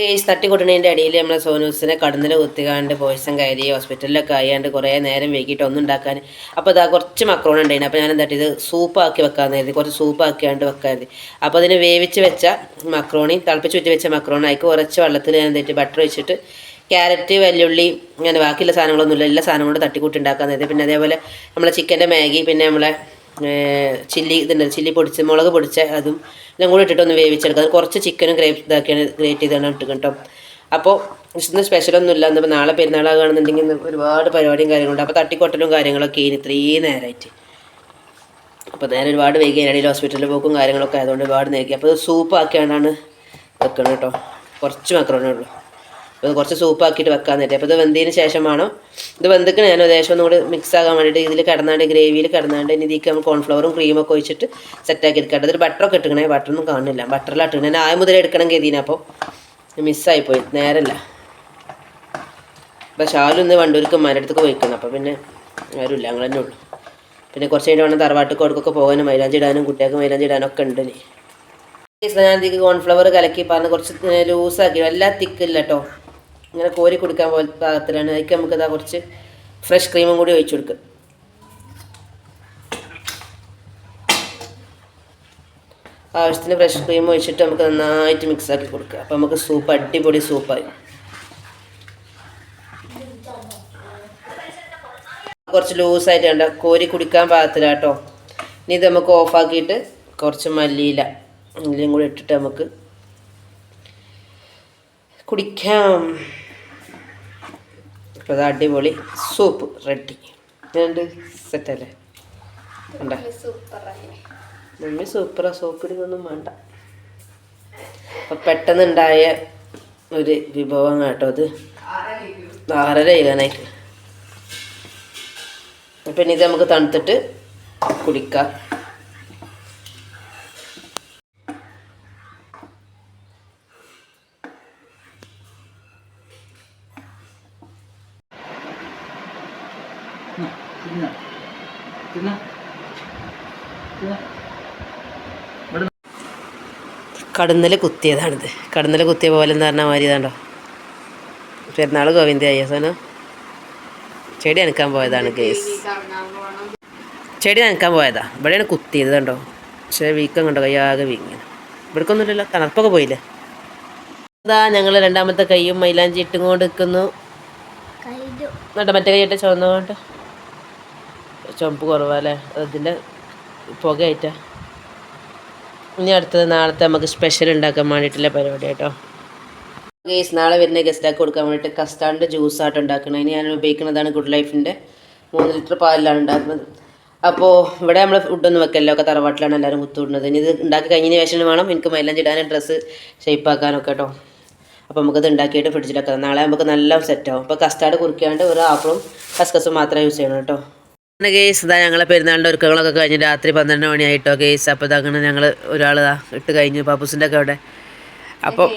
ഈ തട്ടിക്കൊട്ടണേന്റെ ഇടയിൽ നമ്മളെ സോനൂസിനെ കടന്നിൽ കുത്തിക്കാണ്ട് പോയിസം കയറി ഹോസ്പിറ്റലിലൊക്കെ ആയാണ്ട് കുറേ നേരം വൈകിട്ട് ഒന്നും ഉണ്ടാക്കാൻ. അപ്പോൾ ഇതാ കുറച്ച് മക്രോൺ ഉണ്ടായിരുന്നു അപ്പോൾ ഞാൻ എന്താ ഇത് സൂപ്പാക്കി വെക്കാമെന്ന് കരുതി. കുറച്ച് സൂപ്പാക്കിയാണ്ട് വെക്കാതി അപ്പോൾ അതിന് വേവിച്ച് വെച്ച മക്രോണി തിളപ്പിച്ച് ഊറ്റി വെച്ച മക്രോൺ ആയിക്ക് കുറച്ച് വെള്ളത്തിൽ ഞാൻ എന്തായിട്ട് ബട്ടർ വെച്ചിട്ട് ക്യാരറ്റ് വെല്ലുള്ളി അങ്ങനെ ബാക്കിയുള്ള സാധനങ്ങളൊന്നുമില്ല. എല്ലാ സാധനങ്ങളും തട്ടിക്കൂട്ടി ഉണ്ടാക്കാൻ കരുതി. പിന്നെ അതേപോലെ നമ്മളെ ചിക്കന്റെ മാഗി പിന്നെ നമ്മളെ ചില്ലി ഇതുണ്ട്. ചില്ലി പൊടിച്ച് മുളക് പൊടിച്ച അതും എല്ലാം കൂടി ഇട്ടിട്ട് ഒന്ന് വേവിച്ചെടുക്കുക അത് കുറച്ച് ചിക്കനും ഗ്രേപ്പ് ഇതാക്കിയാണ് ഗ്രേറ്റ് ചെയ്താണ് ഇട്ട് കേട്ടോ. അപ്പോൾ ഇന്ന് സ്പെഷ്യലൊന്നും ഇല്ല എന്നിപ്പോൾ നാളെ പെരുന്നാളാകുകയാണെന്നുണ്ടെങ്കിൽ ഒരുപാട് പരിപാടിയും കാര്യങ്ങളുണ്ട്. അപ്പോൾ തട്ടിക്കൊട്ടലും കാര്യങ്ങളൊക്കെ ഇനി ഇത്രയും നേരമായിട്ട് അപ്പോൾ നേരെ ഒരുപാട് വൈകി ഇടയിൽ ഹോസ്പിറ്റലിൽ പോക്കും കാര്യങ്ങളൊക്കെ ആയതുകൊണ്ട് ഒരുപാട് നേക്കി അപ്പോൾ സൂപ്പ് ആക്കിയാണ് വെക്കണം കേട്ടോ. കുറച്ച് മാത്രമേ ഉള്ളൂ. അപ്പോൾ കുറച്ച് സൂപ്പ് ആക്കിയിട്ട് വെക്കാൻ നേരത്തെ അപ്പോൾ ഇത് വെന്തതിന് ശേഷം വേണം. ഇത് വെന്തിക്കണം ഞാൻ ഏകദേശം ഒന്നും കൂടി മിക്സ് ആകാൻ വേണ്ടിയിട്ട് ഇതിൽ കിടന്നാണ്ട് ഗ്രേവിയിൽ കിടന്നാണ്ട് ഇനി ഇതിക്ക് നമ്മൾ കോൺഫ്ലവറും ക്രീമൊക്കെ ഒഴിച്ചിട്ട് സെറ്റാക്കി എടുക്കേണ്ടത് ഇതിൽ ബട്ടറൊക്കെ ഇട്ടിക്കണേ. ബട്ടറൊന്നും കാണില്ല ബട്ടറിലാണ് ഇട്ടിക്കണേ. ഞാൻ ആയ മുതൽ എടുക്കണം ഗതിന് അപ്പോൾ മിസ്സായിപ്പോയി നേരല്ല. അപ്പോൾ ഷാലും ഇന്ന് വണ്ടൂർക്ക് മരടുത്തൊക്കെ പോയിക്കണം അപ്പോൾ പിന്നെ ആരുമില്ല ഞങ്ങൾ തന്നെ ഉള്ളൂ. പിന്നെ കുറച്ച് കഴിഞ്ഞ് വേണം തറവാട്ട് കൊടുക്കൊക്കെ പോകാനും. മൈലാഞ്ചി ഇടാനും കുട്ടികൾക്ക് മൈലാഞ്ചി ഇടാനൊക്കെ ഉണ്ട് ഇനി. ഞാൻ ഇതിക്ക് കോൺഫ്ലവർ കലക്കി പറഞ്ഞ് കുറച്ച് ലൂസാക്കി വല്ല തിക്കില്ല കേട്ടോ ഇങ്ങനെ കോരി കൊടുക്കാൻ പോലെ പാകത്തിലാണ്. അതിലേക്ക് നമുക്ക് ഇതാ കുറച്ച് ഫ്രഷ് ക്രീമും കൂടി ഒഴിച്ചു കൊടുക്കുക ആവശ്യത്തിന് ഫ്രഷ് ക്രീം ഒഴിച്ചിട്ട് നമുക്ക് നന്നായിട്ട് മിക്സ് ആക്കി കൊടുക്കുക അപ്പോൾ നമുക്ക് സൂപ്പ് അടിപൊളി സൂപ്പായി കുറച്ച് ലൂസായിട്ട് വേണ്ട കോരി കുടിക്കാൻ പാകത്തിലാട്ടോ. ഇനി ഇത് നമുക്ക് ഓഫാക്കിയിട്ട് കുറച്ച് മല്ലിയില മല്ലിയും കൂടി ഇട്ടിട്ട് നമുക്ക് കുടിക്കാം. അപ്പോൾ അത് അടിപൊളി സൂപ്പ് റെഡി. രണ്ട് സെറ്റല്ലേ? ഉണ്ട മമ്മി സൂപ്പറാ. സൂപ്പ് ഇടുന്നൊന്നും വേണ്ട. അപ്പം പെട്ടെന്നുണ്ടായ ഒരു വിഭവം കേട്ടോ അത്. ആറര ചെയ്യാനായിട്ട് അപ്പം ഇനി ഇത് നമുക്ക് തണുത്തിട്ട് കുടിക്കാം. തിന്ന. തിന്ന. തിന്ന. കടന്നൽ കുത്തിയതാണിത്. കടന്നൽ കുത്തിയ പോലെ എന്ന് പറഞ്ഞാൽ മാതിരി ഇതാണ്ടോ? പെരുന്നാൾ ഗോവിന്ദ സോനു? ചെടി അനക്കാൻ പോയതാണ് കേസ് ചെടി നനക്കാൻ പോയതാ. ഇവിടെയാണ് കുത്തിയത് കണ്ടോ? പക്ഷേ വീക്കം കണ്ടോ? കയ്യാകെ വീങ്ങി. ഇവിടേക്കൊന്നുമില്ലല്ലോ. തണുപ്പൊക്കെ പോയില്ലേ? അതാ ഞങ്ങൾ രണ്ടാമത്തെ കൈയും മൈലാഞ്ചി ഇട്ടും കൊണ്ട് നിൽക്കുന്നു എന്നിട്ട് മറ്റേ ഇട്ട് ചുവന്നുകൊണ്ട് ചുമപ്പ് കുറവല്ലേ? അതിന്റെ പുകയായിട്ടാ. ഇനി അടുത്തത് നാളത്തെ നമുക്ക് സ്പെഷ്യൽ ഉണ്ടാക്കാൻ വേണ്ടിയിട്ടുള്ള പരിപാടി കേട്ടോ ഗേസ് നാളെ വരുന്ന ഗസ്റ്റാക്ക് കൊടുക്കാൻ വേണ്ടിയിട്ട് കസ്റ്റാർഡിന്റെ ജ്യൂസായിട്ട് ഉണ്ടാക്കണം. ഇനി ഞാൻ ഉപയോഗിക്കുന്നതാണ് ഗുഡ് ലൈഫിന്റെ മൂന്ന് ലിറ്റർ പാലിലാണ് ഉണ്ടാക്കുന്നത്. അപ്പോൾ ഇവിടെ നമ്മൾ ഫുഡൊന്നും വെക്കല്ലോ ഒക്കെ തറവാട്ടിലാണ് എല്ലാവരും കുത്തുവിടുന്നത്. ഇനി ഇത് ഉണ്ടാക്കി കഴിഞ്ഞതിന് ശേഷം വേണം എനിക്ക് മൈലാഞ്ചി ചിടാനും ഡ്രസ്സ് ഷേപ്പാക്കാനൊക്കെ കേട്ടോ അപ്പോൾ നമുക്കത് ഉണ്ടാക്കിയിട്ട് ഫ്രിഡ്ജിലൊക്കെ നാളെ നമുക്ക് നല്ല സെറ്റാവും അപ്പോൾ കസ്റ്റാർഡ് കുറിക്കാണ്ട് ഒരു ആപ്പിളും കസ്കസും മാത്രമേ യൂസ് ചെയ്യണം കേട്ടോ അങ്ങനെ കേസ് ഇതാ ഞങ്ങളെ പെരുന്നാളിന്റെ ഒരുക്കങ്ങളൊക്കെ കഴിഞ്ഞ് രാത്രി പന്ത്രണ്ട് മണിയായിട്ടോ കേസ്. അപ്പോൾ ഇതങ്ങനെ ഞങ്ങൾ ഒരാൾ ഇട്ട് കഴിഞ്ഞു. പാപ്പൂസിന്റെ ഒക്കെ അവിടെ. അപ്പോൾ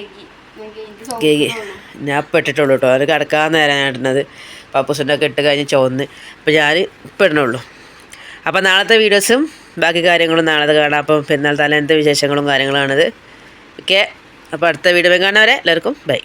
കേക്ക് ഞാൻ ഇപ്പം ഇട്ടിട്ടുള്ളൂ കേട്ടോ. അത് കിടക്കാൻ നേരം ഞാൻ ഇടുന്നത്. പാപ്പൂസിന്റെ ഒക്കെ ഇട്ട് കഴിഞ്ഞ് ചുവന്ന്. അപ്പോൾ ഞാൻ ഇപ്പം ഇടണുള്ളൂ. അപ്പോൾ നാളത്തെ വീഡിയോസും ബാക്കി കാര്യങ്ങളും നാളെ കാണാം. അപ്പം പെരുന്നാൾ തലേന്നത്തെ വിശേഷങ്ങളും കാര്യങ്ങളാണിത്. ഓക്കെ. അപ്പോൾ അടുത്ത വീഡിയോ കാണാൻ വരെ എല്ലാവർക്കും ബൈ.